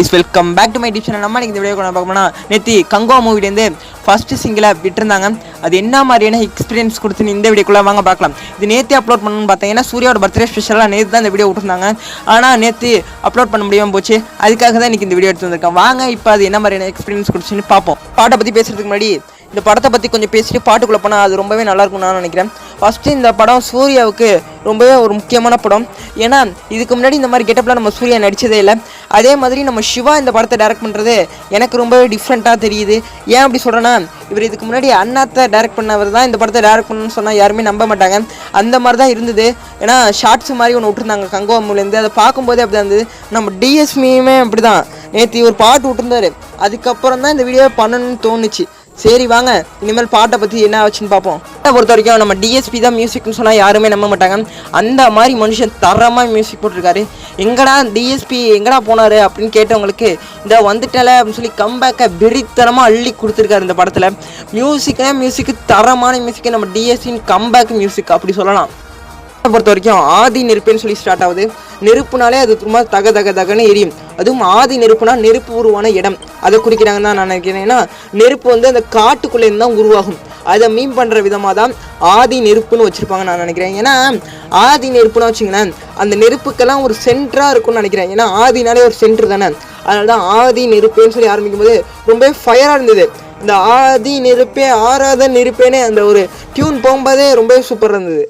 Is welcome back to my tip channel நம்ம இந்த video பார்க்க போனால் நேற்று கங்கோ மூவிலேருந்து ஃபஸ்ட்டு சிங்கிளாக விட்டுருந்தாங்க. அது என்ன மாதிரியான எக்ஸ்பீரியன்ஸ் கொடுத்துன்னு இந்த வீடியோக்குள்ளே வாங்க பார்க்கலாம். இது நேற்று அப்லோட் பண்ணணும்னு பார்த்தீங்கன்னா சூர்யாவோட பர்த்டே ஸ்பெஷலாக நேற்று தான் இந்த வீடியோ விட்டுருந்தாங்க. ஆனால் நேற்று அப்லோட் பண்ண முடியாமல் போச்சு. அதுக்காக தான் இன்றைக்கி இந்த வீடியோ எடுத்து வந்திருக்கேன். வாங்க இப்போ அது என்ன மாதிரியான எக்ஸ்பீரியன்ஸ் கொடுத்துன்னு பார்ப்போம். பாட்டை பற்றி பேசுறதுக்கு முன்னாடி இந்த படத்தை பற்றி கொஞ்சம் பேசிட்டு பாட்டுக்குள்ளே போனால் அது ரொம்பவே நல்லாயிருக்கும்னு நான் நினைக்கிறேன். ஃபஸ்ட்டு இந்த படம் சூர்யாவுக்கு ரொம்பவே ஒரு முக்கியமான படம். ஏன்னா இதுக்கு முன்னாடி இந்த மாதிரி கெட்டப்பில் நம்ம சூர்யா நடித்ததே இல்லை. அதே மாதிரி நம்ம சிவா இந்த படத்தை டைரக்ட் பண்ணுறது எனக்கு ரொம்பவே டிஃப்ரெண்ட்டாக தெரியுது. ஏன் அப்படி சொல்கிறேன்னா இவர் இதுக்கு முன்னாடி அண்ணாத்தை டைரக்ட் பண்ணவர் தான் இந்த படத்தை டைரக்ட் பண்ணணும்னு சொன்னால் யாருமே நம்ப மாட்டாங்க. அந்த மாதிரி தான் இருந்தது. ஏன்னா ஷார்ட்ஸ் மாதிரி ஒன்று விட்டுருந்தாங்க கங்கோமுலேருந்து அதை பார்க்கும்போதே அப்படி தான் இருந்தது. நம்ம டிஎஸ்மியுமே அப்படி தான் நேற்று ஒரு பாட்டு விட்டுருந்தாரு. அதுக்கப்புறம் தான் இந்த வீடியோ பண்ணணும்னு தோணுச்சு. சரி வாங்க. இனிமேல் பாட்டை பற்றி என்ன ஆச்சுன்னு பார்ப்போம். பாட்டை பொறுத்த வரைக்கும் நம்ம டிஎஸ்பி தான் மியூசிக்னு சொன்னால் யாருமே நம்ப மாட்டாங்க. அந்த மாதிரி மனுஷன் தரமாக மியூசிக் போட்டிருக்காரு. எங்கடா டிஎஸ்பி எங்கடா போனார் அப்படின்னு கேட்டவங்களுக்கு இந்த வந்துட்டல அப்படின்னு சொல்லி கம்பேக்கை வெறித்தனமாக அள்ளி கொடுத்துருக்காரு இந்த படத்தில். மியூசிக்னா மியூசிக்கு தரமான மியூசிக்கு நம்ம டிஎஸ்பின் கம்பேக் மியூசிக் அப்படி சொல்லலாம். பொறுத்த வரைக்கும் ஆதி நெருப்புன்னு சொல்லி ஸ்டார்ட் ஆகுது. நெருப்புனாலே அது சும்மா தக தக தகன்னு எரியும். அதுவும் ஆதி நெருப்புனா நெருப்பு உருவான இடம். அதை குறிக்கிறாங்கன்னு தான் நான் நினைக்கிறேன். ஏன்னா நெருப்பு வந்து அந்த காட்டுக்குள்ளேருந்து தான் உருவாகும். அதை மீன் பண்ணுற விதமாக தான் ஆதி நெருப்புன்னு வச்சுருப்பாங்க நான் நினைக்கிறேன். ஏன்னா ஆதி நெருப்புனா வச்சுங்களேன் அந்த நெருப்புக்கெல்லாம் ஒரு சென்டராக இருக்கும்னு நினைக்கிறேன். ஏன்னா ஆதினாலே ஒரு சென்டர் தானே. அதனால தான் ஆதி நெருப்புன்னு சொல்லி ஆரம்பிக்கும் போது ரொம்பவே ஃபயராக இருந்தது. இந்த ஆதி நெருப்பே ஆறாத நெருப்பேனே அந்த ஒரு டியூன் போகும்போதே ரொம்பவே சூப்பராக இருந்தது.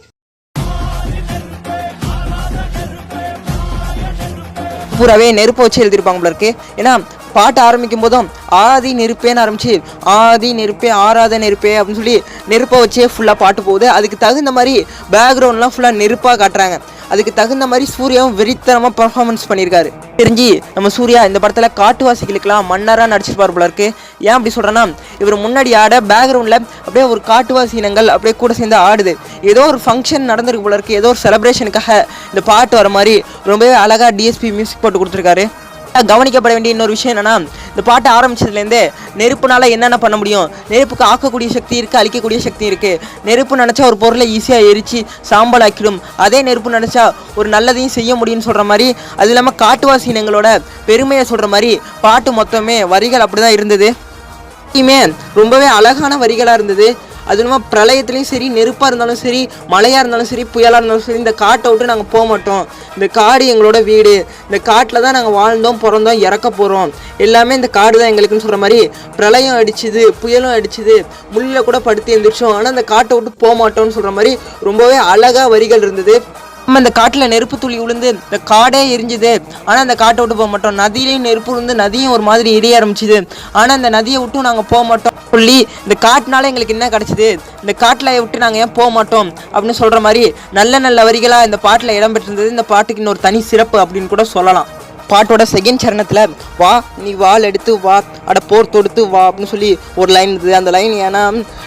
பூராவே நெருப்பு வச்சு எழுதியிருப்பாங்க போல இருக்கு. ஏன்னா பாட்டு ஆரம்பிக்கும் போதும் ஆதி நெருப்பேன்னு ஆரம்பிச்சு ஆதி நெருப்பே ஆராத நெருப்பே அப்படின்னு சொல்லி நெருப்பை வச்சே ஃபுல்லாக பாட்டு போகுது. அதுக்கு தகுந்த மாதிரி பேக்ரவுண்ட்லாம் ஃபுல்லாக நெருப்பாக காட்டுறாங்க. அதுக்கு தகுந்த மாதிரி சூர்யாவும் வெறித்தனமாக பர்ஃபார்மன்ஸ் பண்ணியிருக்காரு தெரிஞ்சு நம்ம சூர்யா இந்த படத்தில் காட்டுவாசிகளுக்கெல்லாம் மன்னராக நடிச்சிருப்பார் போல இருக்கு. ஏன் அப்படி சொல்கிறேன்னா இவர் முன்னாடி ஆட பேக்ரவுண்டில் அப்படியே ஒரு காட்டுவாசி இனங்கள் அப்படியே கூட சேர்ந்து ஆடுது. ஏதோ ஒரு ஃபங்க்ஷன் நடந்திருக்கு போல இருக்கு. ஏதோ ஒரு செலப்ரேஷனுக்காக இந்த பாட்டு வர மாதிரி ரொம்பவே அழகாக டிஎஸ்பி மியூசிக் போட்டு கொடுத்துருக்காரு. கவனிக்கப்பட வேண்டிய இன்னொரு விஷயம் என்னன்னா இந்த பாட்டு ஆரம்பிச்சதுலேருந்தே நெருப்புனால என்னென்ன பண்ண முடியும்? நெருப்புக்கு ஆக்கக்கூடிய சக்தி இருக்குது அழிக்கக்கூடிய சக்தி இருக்குது நெருப்பு நினச்சா ஒரு பொருளை ஈஸியாக எரித்து சாம்பல் ஆக்கிடும் அதே நெருப்பு நினச்சா ஒரு நல்லதையும் செய்ய முடியும்னு சொல்கிற மாதிரி அது இல்லாமல் காட்டுவாசி இனங்களோட பெருமையை சொல்கிற மாதிரி பாட்டு மொத்தமே வரிகள் அப்படி தான் இருந்தது. எல்லாத்தையுமே ரொம்பவே அழகான வரிகளாக இருந்தது. அது இல்லாமல் பிரளயத்துலேயும் சரி நெருப்பாக இருந்தாலும் சரி மழையாக இருந்தாலும் சரி புயலாக இருந்தாலும் சரி இந்த காட்டை விட்டு நாங்கள் போக மாட்டோம். இந்த காடு எங்களோட வீடு. இந்த காட்டில் தான் நாங்கள் வாழ்ந்தோம் பிறந்தோம் இறக்க போகிறோம் எல்லாமே இந்த காடு தான் எங்களுக்குன்னு சொல்கிற மாதிரி பிரளயம் அடிச்சுது புயலும் அடிச்சுது. முள்ளில் கூட படுத்து எழுந்திரிச்சோம் ஆனால் இந்த காட்டை விட்டு போக மாட்டோம்னு சொல்கிற மாதிரி ரொம்பவே அழகாக வரிகள் இருந்தது. நம்ம இந்த காட்டில் நெருப்பு துளி விழுந்து இந்த காடே எரிஞ்சுது. ஆனால் அந்த காட்டை விட்டு போக மாட்டோம். நதியிலையும் நெருப்பு விழுந்து நதியும் ஒரு மாதிரி எரிய ஆரம்பிச்சுது. ஆனால் அந்த நதியை விட்டும் நாங்கள் போக மாட்டோம் சொல்லி இந்த காட்டினால எங்களுக்கு என்ன கிடச்சிது? இந்த காட்டில் விட்டு நாங்கள் ஏன் போக மாட்டோம்? அப்படின்னு சொல்கிற மாதிரி நல்ல நல்ல வரிகளாக இந்த பாட்டில் இடம்பெற்றிருந்தது இந்த பாட்டுக்கு இன்னொரு தனி சிறப்பு அப்படின்னு கூட சொல்லலாம். பாட்டோட செகண்ட் சரணத்தில் வா நீ வாள் எடுத்து வா அட போர் தொடுத்து வா அப்படின்னு சொல்லி ஒரு லைன் இருந்தது. அந்த லைன் ஏன்னா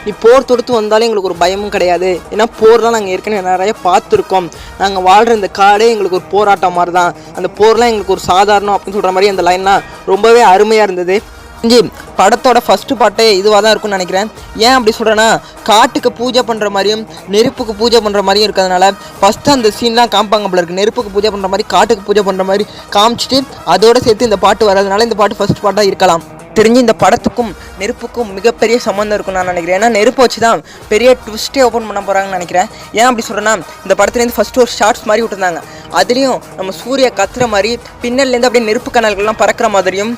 நீ போர் தொடுத்து வந்தாலும் எங்களுக்கு ஒரு பயமும் கிடையாது. ஏன்னா போர்லாம் நாங்கள் ஏற்கனவே நிறைய பார்த்துருக்கோம். நாங்கள் வாழ்கிற இந்த காடே எங்களுக்கு ஒரு போராட்டம் மாதிரி தான் அந்த போர்லாம் எங்களுக்கு ஒரு சாதாரணம் அப்படின்னு சொல்கிற மாதிரி அந்த லைன்லாம் ரொம்பவே அருமையாக இருந்தது. படத்தோட ஃபஸ்ட்டு பாட்டே இதுவாக தான் இருக்கும்னு நினைக்கிறேன். ஏன் அப்படி சொல்கிறேன்னா காட்டுக்கு பூஜை பண்ணுற மாதிரியும் நெருப்புக்கு பூஜை பண்ணுற மாதிரியும் இருக்கிறதுனால ஃபஸ்ட்டு அந்த சீன்லாம் காமிப்பாங்க போல இருக்குது நெருப்புக்கு பூஜை பண்ணுற மாதிரி காட்டுக்கு பூஜை பண்ணுற மாதிரி காமிச்சிட்டு அதோட சேர்த்து இந்த பாட்டு வர்றதுனால இந்த பாட்டு ஃபஸ்ட் பாட்டாக இருக்கலாம். தெரிஞ்சு இந்த படத்துக்கும் நெருப்புக்கும் மிகப்பெரிய சம்மந்தம் இருக்கும்னு நான் நினைக்கிறேன். ஏன்னா நெருப்பு வச்சு தான் பெரிய ட்விஸ்ட்டே ஓப்பன் பண்ண போகிறாங்கன்னு நினைக்கிறேன். ஏன் அப்படி சொல்கிறேன்னா இந்த படத்துலேருந்து ஃபஸ்ட்டு ஒரு ஷார்ட்ஸ் மாதிரி விட்டுருந்தாங்க. அதுலேயும் நம்ம சூரிய கத்துற மாதிரி பின்னல்லேருந்து அப்படியே நெருப்பு கனல்கள்லாம் பறக்கிற மாதிரியும்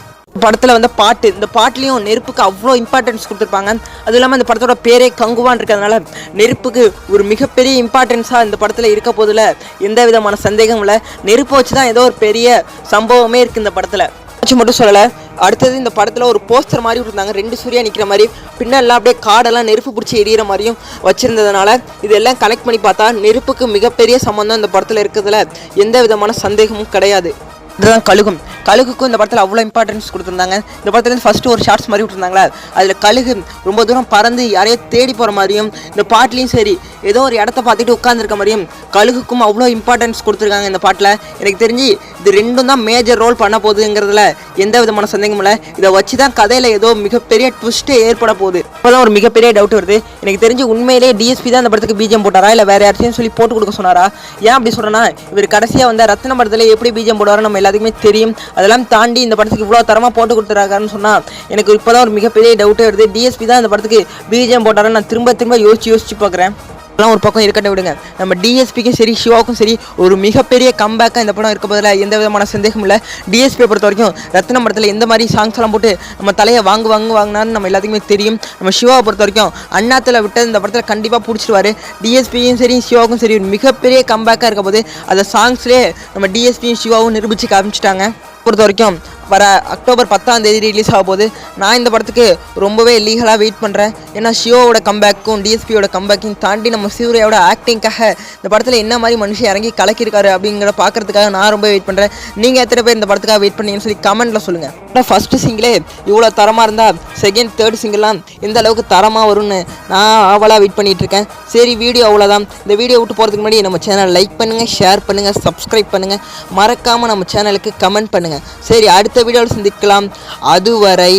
படத்தில் வந்து பாட்டு இந்த பாட்டுலேயும் நெருப்புக்கு அவ்வளோ இம்பார்ட்டன்ஸ் கொடுத்துருப்பாங்க. அது இல்லாமல் இந்த படத்தோட பேரே கங்குவான் இருக்கிறதுனால நெருப்புக்கு ஒரு மிகப்பெரிய இம்பார்ட்டன்ஸாக இந்த படத்தில் இருக்க போதில். எந்த விதமான சந்தேகமும் இல்லை. நெருப்பு வச்சு தான் ஏதோ ஒரு பெரிய சம்பவமே இருக்குது இந்த படத்தில். வச்சு மட்டும் சொல்லலை அடுத்தது இந்த படத்தில் ஒரு போஸ்டர் மாதிரி விட்டுருந்தாங்க ரெண்டு சூர்யா நிற்கிற மாதிரி. பின்னெல்லாம் அப்படியே காடெல்லாம் நெருப்பு பிடிச்சி எரியிற மாதிரியும் வச்சுருந்ததுனால இதெல்லாம் கனெக்ட் பண்ணி பார்த்தா நெருப்புக்கு மிகப்பெரிய சம்மந்தம் இந்த படத்தில் இருக்கிறதுல. எந்த விதமான சந்தேகமும் கிடையாது. இதுதான் கழுகும். கழுகுக்கும் இந்த படத்தில் அவ்வளோ இம்பார்ட்டன்ஸ் கொடுத்துருந்தாங்க. இந்த படத்துலேருந்து ஃபஸ்ட்டு ஒரு ஷார்ட்ஸ் மாதிரி விட்டுருந்தாங்களா? அதில் கழுகு ரொம்ப தூரம் பறந்து யாரையோ தேடி போகிற மாதிரியும் இந்த பாட்டிலையும் சரி ஏதோ ஒரு இடத்த பார்த்துட்டு உட்காந்துருக்க மாதிரியும் கழுகுக்கும் அவ்வளோ இம்பார்ட்டன்ஸ் கொடுத்துருக்காங்க இந்த பாட்டில். எனக்கு தெரிஞ்சு இது ரெண்டும் தான் மேஜர் ரோல் பண்ண போகுதுங்கிறதுல எந்த விதமான சந்தேகமும் இல்லை. இதை வச்சு தான் கதையில் ஏதோ மிகப்பெரிய ட்விஸ்ட்டே ஏற்பட போகுது. இப்போதான் ஒரு மிகப்பெரிய டவுட் வருது. எனக்கு தெரிஞ்சு உண்மையிலேயே டிஎஸ்பி தான் இந்த படத்துக்கு பீஜம் போட்டாரா? இல்லை வேறு யாரையும் சொல்லி போட்டு கொடுக்க சொன்னாரா? ஏன் அப்படி சொல்கிறேன்னா இவர் கடைசியாக வந்த ரத்ன படத்தில் எப்படி பீஜம் போடுவாரோ நம்ம எல்லாத்துக்குமே தெரியும். அதெல்லாம் தாண்டி இந்த படத்துக்கு இவ்வளோ தரமாக போட்டு கொடுத்துருக்காருன்னு சொன்னால் எனக்கு இப்போ தான் ஒரு மிகப்பெரிய டவுட்டே வருது. டிஎஸ்பி தான் இந்த படத்துக்கு பிஜிஎம் போட்டாரன்னு நான் திரும்ப திரும்ப யோசிச்சு யோசிச்சு பார்க்குறேன். அதெல்லாம் ஒரு பக்கம் இருக்கட்டும் விடுங்க. நம்ம டிஎஸ்பிக்கும் சரி சிவாவுக்கும் சரி ஒரு மிகப்பெரிய கம்பேக்காக இந்த படம் இருக்க போதில் எந்த விதமான சந்தேகமும் இல்லை. டிஎஸ்பியை பொறுத்த வரைக்கும் ரத்னம் படத்தில் எந்த மாதிரி சாங்ஸ் எல்லாம் போட்டு நம்ம தலையை வாங்கு வாங்கு வாங்கினான்னு நம்ம எல்லாத்துக்குமே தெரியும். நம்ம சிவாவை பொறுத்த வரைக்கும் அண்ணாத்தில் விட்டு இந்த படத்தில் கண்டிப்பாக பிடிச்சிருவாரு. டிஎஸ்பியும் சரி சிவாவுக்கும் சரி ஒரு மிகப்பெரிய கம்பேக்காக இருக்க போது அந்த சாங்ஸ்லேயே நம்ம டிஎஸ்பியும் சிவாவும் நிரூபித்து காமிச்சிட்டாங்க. பொறுத்த வரைக்கும் வர அக்டோபர் பத்தாம் தேதி ரிலீஸ் ஆக போகுது நான் இந்த படத்துக்கு ரொம்பவே லீகலாக வெயிட் பண்ணுறேன் ஏன்னா ஷியோவோட கம்பேக்கும் டிஎஸ்பியோட கம்பேக்கையும் தாண்டி நம்ம சூர்யாவோட ஆக்டிங்காக இந்த படத்தில் என்ன மாதிரி மனுஷன் இறங்கி கலக்கியிருக்காரு அப்படிங்கிற பார்க்கறதுக்காக நான் ரொம்ப வெயிட் பண்ணுறேன் நீங்கள் எத்தனை பேர் இந்த படத்துக்காக வெயிட் பண்ணீங்கன்னு சொல்லி கமெண்ட்டில் சொல்லுங்கள் ஆனால் ஃபஸ்ட்டு சிங்கிளே இவ்வளோ தரமாக இருந்தால் செகண்ட் தேர்ட் சிங்கிள்லாம் எந்த அளவுக்கு தரமாக வரும்னு நான் ஆவலாக வெயிட் பண்ணிகிட்ருக்கேன் இருக்கேன். சரி வீடியோ அவ்வளோதான் இந்த வீடியோ விட்டு போகிறதுக்கு முன்னாடி நம்ம சேனல் லைக் பண்ணுங்கள் ஷேர் பண்ணுங்கள் சப்ஸ்கிரைப் பண்ணுங்கள் மறக்காமல் நம்ம சேனலுக்கு கமெண்ட் பண்ணுங்கள் சரி அடுத்த வீடியோவில் சந்திக்கலாம். அதுவரை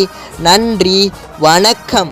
நன்றி வணக்கம்.